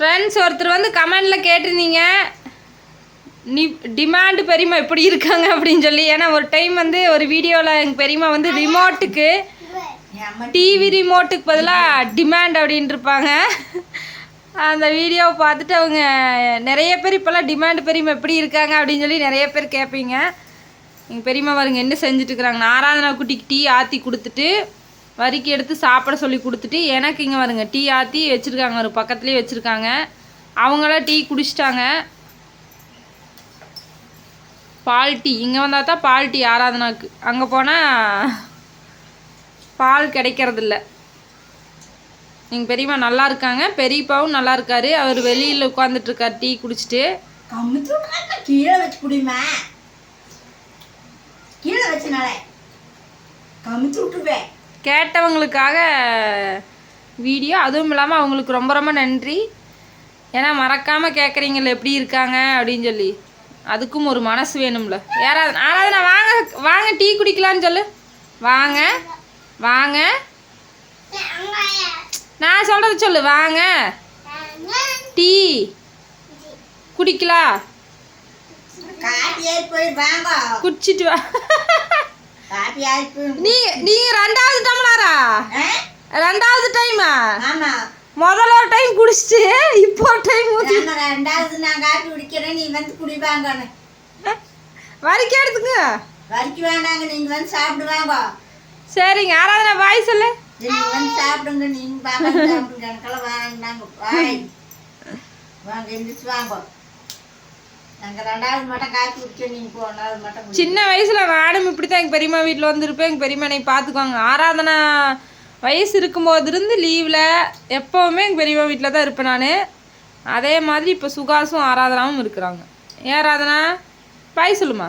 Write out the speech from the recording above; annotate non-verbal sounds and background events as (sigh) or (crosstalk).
Friends ஒருத்தர் வந்து கமெண்டில் கேட்டிருந்தீங்க நி டிமாண்டு பெரியம்மா எப்படி இருக்காங்க அப்படின்னு சொல்லி. ஏன்னா ஒரு டைம் வந்து ஒரு வீடியோவில் எங்கள் பெரியம்மா வந்து ரிமோட்டுக்கு டிவி ரிமோட்டுக்கு பதிலாக டிமாண்ட் அப்படின்ட்டு இருப்பாங்க. அந்த வீடியோவை பார்த்துட்டு அவங்க நிறைய பேர் இப்போல்லாம் டிமாண்ட் பெரியம்மா எப்படி இருக்காங்க அப்படின்னு சொல்லி நிறைய பேர் கேட்பீங்க எங்கள் பெரியம்மா வருங்க என்ன செஞ்சுட்டு இருக்கிறாங்க. ஆராதனா குட்டிக்கு டீ ஆற்றி கொடுத்துட்டு வரிக்கு எடுத்து சாப்பிட சொல்லி கொடுத்துட்டு எனக்கு இங்கே வருங்க டீ ஆற்றி வச்சுருக்காங்க ஒரு பக்கத்துலேயே வச்சுருக்காங்க. அவங்களாம் டீ குடிச்சிட்டாங்க. பால் டீ. இங்கே வந்தால் தான் பால் டீ ஆராதனாக்கு. அங்கே போனால் பால் கிடைக்கிறதில்ல. எங்கள் பெரியம்மா நல்லா இருக்காங்க. பெரியப்பாவும் நல்லா இருக்காரு. அவர் வெளியில் உட்காந்துட்ருக்கார் டீ குடிச்சிட்டு. கீழே வச்சு குடிமா கீழே வச்சனால கமிச்சு விட்டுருவேன் கேட்டவங்களுக்காக வீடியோ. அதுவும் இல்லாமல் அவங்களுக்கு ரொம்ப ரொம்ப நன்றி. ஏன்னா மறக்காமல் கேட்குறீங்கள எப்படி இருக்காங்க அப்படின்னு சொல்லி. அதுக்கும் ஒரு மனசு வேணும்ல. யாராவது ஆராதனா வாங்க வாங்க டீ குடிக்கலான்னு சொல்லு. வாங்க வாங்க. நான் சொல்கிறது சொல்லு வாங்க. டீ. குடிக்கலாம் குடிச்சிட்டு வா. (laughs) நீ நீங்கள் ரெண்டாவது டம்ளரா? ரெண்டாவது டைமா ஆமா. முதல்ல ஒரு டைம் குடிச்சிட்டு இப்போ ஒரு டைம் ஆமா, ரெண்டாவது நான் காப்பி குடிக்கிறேன் நீ வந்து குடிவாங்கன்னு வரிக்க எடுத்துங்க வரிக்கு வேண்டாங்க நீங்க வந்து சாப்பிடுவாங்க சரிங்க. ஆராதனா பாய் சொல்லு. நீங்க வந்து சாப்பிடுங்க நீங்க பாப்பா சாப்பிடுங்க. எனக்கெல்லாம் வேண்டாங்க வாய். வாங்க எந்திரிச்சு வாங்க. சின்ன வயசுல நானும் இப்படி தான் எங்கள் பெரியம்மா வீட்டில் வந்திருப்பேன் எங்கள் பெரியம்மா என்னை பார்த்துக்குவாங்க. ஆராதனா வயசு இருக்கும்போது இருந்து லீவில் எப்போவுமே எங்கள் பெரியம்மா வீட்டில் தான் இருப்பேன் நான். அதே மாதிரி இப்போ சுகாசும் ஆராதனாவும் இருக்கிறாங்க. ஏன் ஆராதனா பாய் சொல்லுமா?